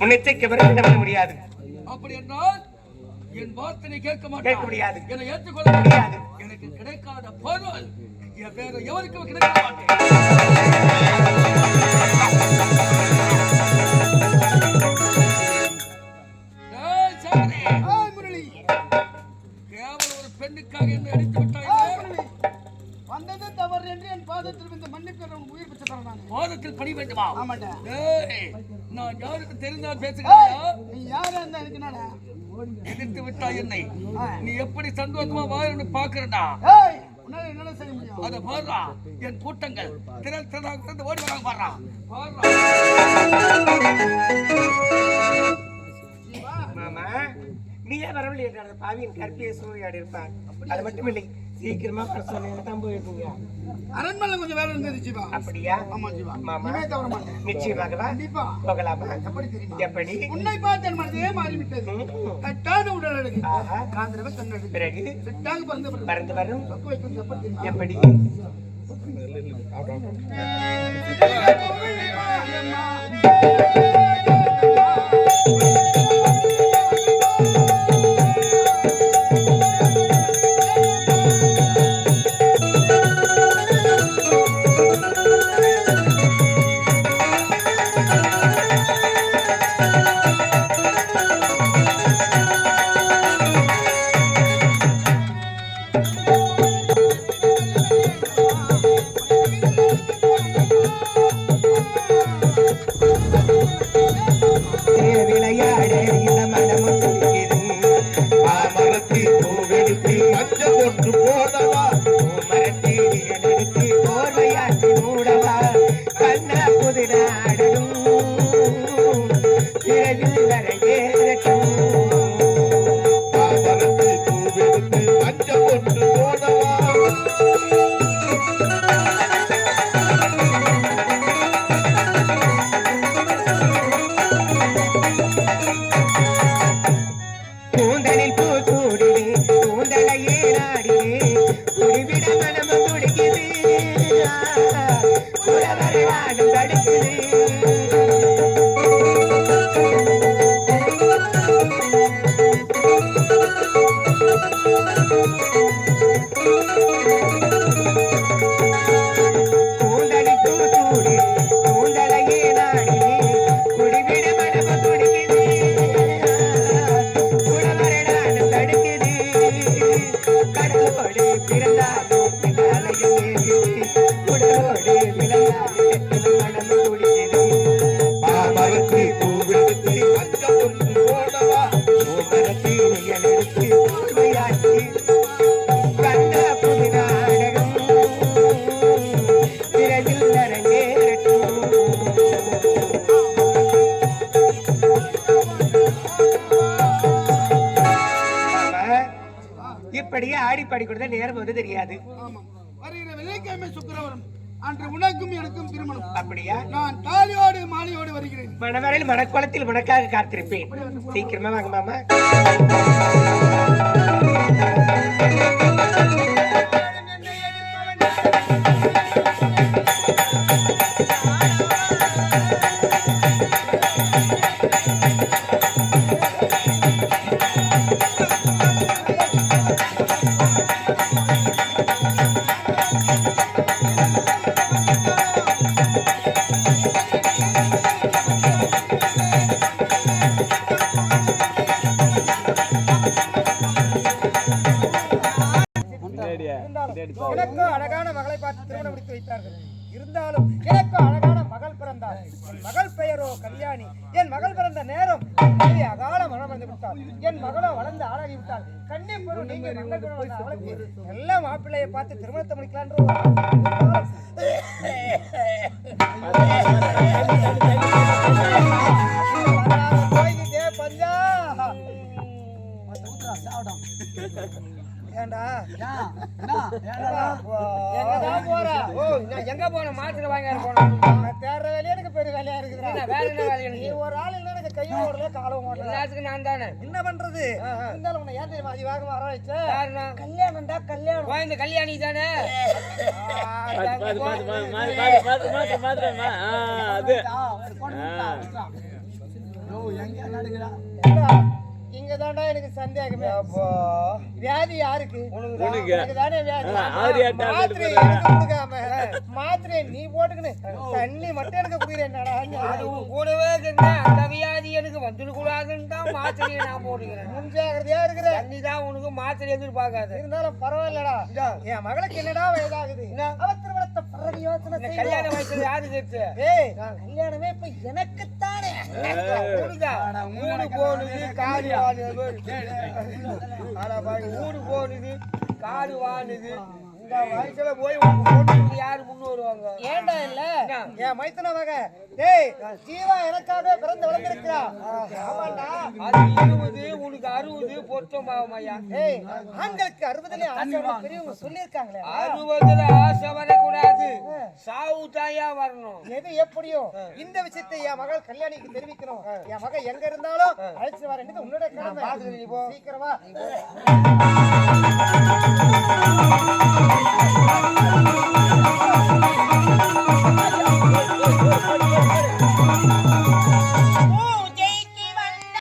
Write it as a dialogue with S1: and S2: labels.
S1: முன்னெச்சரிக்கை பிறகு பண்ண முடியாது.
S2: அப்படி என்றால் என் வார்த்தை கேட்க
S1: கேட்க
S2: மாட்டேன்
S1: முடியாது.
S2: என்னை ஏற்றுக்கொள்ள
S1: முடியாது.
S2: எனக்கு கிடைக்காத பொருள் எவருக்கும் கிடைக்க மாட்டேன்.
S3: வந்தது தவறு என்று என் பாதத்தில் இந்த மன்னிப்பு உயிர் பெற்று தரேன் நான்
S2: பாதத்தில் பணி வேண்டுமா?
S3: ஆமாண்டா.
S2: நான் யாருக்கு தெரிந்தால் பேசுகிறாயா
S3: நீ யாரா இருந்தா எனக்கு நானே
S2: எதிர்த்து விட்டாய் என்னை. நீ எப்படி சந்தோஷமா வாழன்னு பாக்குறடா
S3: என்னடா செய்ய முடியும்.
S2: அத பாடுறா. என் கூட்டங்கள் திரள் திரளாக ஓடி வராங்க பாடுறா. பாடுறா.
S1: மாமா நீயே வரவில்லை என்றால் பாவியின் கற்பியை சூறையாடி இருப்பார். அது மட்டும் இல்லை சீக்கிரமா சொன்னீங்க தான் போயிருக்கீங்க
S3: அரண்மனை கொஞ்சம் வேலை இருந்தது ஜீவா
S1: அப்படியா
S3: ஆமா ஜீவா
S1: மாமா
S3: தவற மாட்டேன்
S1: நிச்சயமாகவா
S3: கண்டிப்பா
S1: போகலாமா
S3: எப்படி தெரியுமா
S1: எப்படி
S3: உன்னை பார்த்து என் மனதே மாறிவிட்டது
S1: ம்.
S3: கட்டாத உடல் அழகு. காந்திரவ கண்ணழகு
S1: பிறகு
S3: செட்டாக பறந்த
S1: பறந்து வரும்
S3: எப்படி
S1: எப்படி கூந்தலில் பூ சூடினே கூந்தலையே நாடினே Thank you. இப்படியே ஆடி பாடி கொடுத்தா நேரம் வந்து தெரியாது.
S3: ஆமா. வருகிற வெள்ளிக்கிழமை சுக்கிரவாரம் அன்று உனக்கும் எனக்கும் திருமணம்.
S1: அப்படியா?
S3: நான் தாலியோடு மாலையோடு வருகிறேன்.
S1: மணவரையில் மணக்கோலத்தில் உனக்காக காத்திருப்பேன். சீக்கிரமா வாங்க மாமா.
S4: எனக்கும் அழகான மகளை பார்த்து திருமணம் முடித்து வைத்தார்கள். இருந்தாலும் எனக்கும் அழகான மகள் பிறந்தார். என் மகள் பெயரோ கல்யாணி. என் மகள் பிறந்த நேரம் அகால மனம் வந்து விட்டார். என் மகளோ வளர்ந்து ஆளாகி விட்டார். கண்ணி பொருள் நீங்க நல்ல மாப்பிள்ளையை பார்த்து திருமணத்தை முடிக்கலான்ற ஏண்டா எங்கதான் போற ஓ நான் எங்க போன மாத்திரை வாங்க போனேன் நான் தேடுற வேலையே எனக்கு பெரிய வேலையா இருக்குதுடா வேற என்ன வேலை நீ ஒரு ஆள் இல்ல எனக்கு கையும் ஓடல காலும் ஓடல எல்லாத்துக்கும் நான் தானே என்ன பண்றது இருந்தாலும் உன்னை ஏன் தெரியுமா அதி வேகமா வர வச்ச கல்யாணம்டா கல்யாணம் இந்த கல்யாணி தானே இங்கதான்டா எனக்கு சந்தேகமே. வியாதி யாருக்கு? உனக்கு தானே வியாதி. மாத்திரை கொடுக்காம. மாத்திரை நீ போட்டுக்கின்னு தண்ணி மட்டும் எனக்கு குடிக்கிறேன்டா
S5: கூடவே இருந்த அந்த வியாதி எனக்கு வந்துடக்கூடாதுன்னு தான் மாத்திரையை நான் போட்டுக்கிறேன்.
S4: முன்ஜாகிரதையா இருக்கிற.
S5: தண்ணி தான் உனக்கு மாத்திரை எதிர்பார்க்காது.
S4: இருந்தாலும் பரவாயில்லடா. என் மகளுக்கு என்னடா வயதாகுது? அவ திருமணத்தை பிறகு யோசனை.
S5: கல்யாண வயசுல யாரு கேட்டு?
S4: ஏய் கல்யாணமே இப்ப எனக்குத்தானே
S5: ஊடு போனது காடு வாழுது ஆனா பாரு ஊடு போனது காடு வாழுது இந்த வயசுல போய் யாரு முன்னு வருவாங்க?
S4: ஏன்டா இல்ல? என் மைத்தன மக. டேய் ஜீவா எனக்காக பிறந்து வளர்ந்திருக்கிறா. ஆமாண்டா.
S5: அது இருபது உனக்கு அறுபது பொருத்தம் பாவம் ஐயா
S4: ஏய் ஆண்களுக்கு அறுபதுல பெரியவங்க சொல்லியிருக்காங்களே.
S5: அறுபதுல வரணும்.
S4: எது எப்படியோ இந்த விஷயத்தை என் மகள் கல்யாணிக்கு தெரிவிக்கணும் என் மக எங்க இருந்தாலும் அழைச்சு வர வேண்டியது உன்னோட கடமை? சீக்கிரமா.